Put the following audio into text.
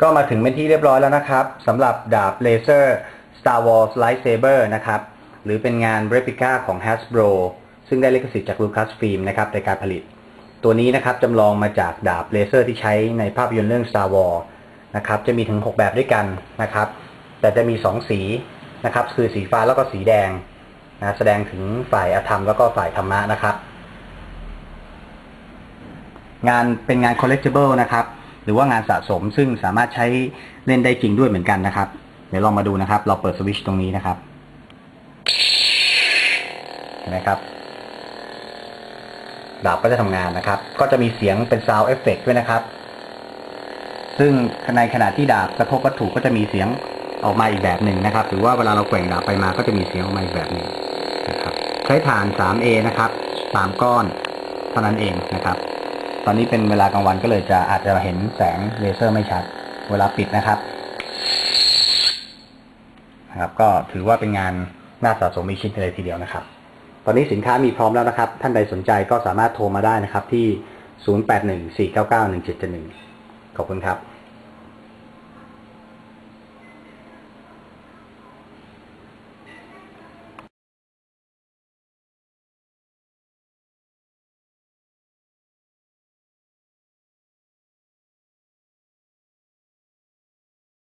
ก็มาถึงเป็นที่เรียบร้อยแล้วนะครับสำหรับดาบเลเซอร์ Star Wars Lightsaber นะครับ หรือเป็นงาน replica ของ Hasbro ซึ่งได้ลิขสิทธิ์จาก Lucasfilm นะครับในการผลิต ตัวนี้นะครับจำลองมาจากดาบเลเซอร์ที่ใช้ในภาพยนตร์เรื่อง Star Wars นะครับจะมีถึง 6 แบบด้วยกันนะครับ แต่จะมี 2 สีนะครับคือสีฟ้าแล้วก็สีแดงนะแสดงถึงฝ่ายอธรรมแล้วก็ฝ่ายธรรมะนะครับ งานเป็นงาน collectible นะครับ หรือว่างานสะสมซึ่งสามารถใช้เล่นได้จริงด้วยเหมือนกันนะครับ เดี๋ยวลองมาดูนะครับ เราเปิดสวิตช์ตรงนี้นะครับเห็นไหมครับดาบก็จะทำงานนะครับ ก็จะมีเสียงเป็น sound effect ด้วยนะครับ ซึ่งในขณะที่ดาบกระทบวัตถุก็จะมีเสียงออกมาอีกแบบหนึ่งนะครับ หรือว่าเวลาเราแกว่งดาบไปมาก็จะมีเสียงออกมาอีกแบบหนึ่งนะครับ ใช้ฐาน 3A นะครับ 3 ก้อนเท่านั้นเองนะครับ ตอนนี้เป็นเวลากลางวันก็เลยจะอาจจะเห็นแสงเลเซอร์ไม่ชัด เวลาปิดนะครับนะครับ ก็ถือว่าเป็นงานน่าสะสมอีกชิ้นเลยทีเดียวนะครับ ตอนนี้สินค้ามีพร้อมแล้วนะครับ ท่านใดสนใจก็สามารถโทรมาได้นะครับที่ 0814991771 ขอบคุณครับ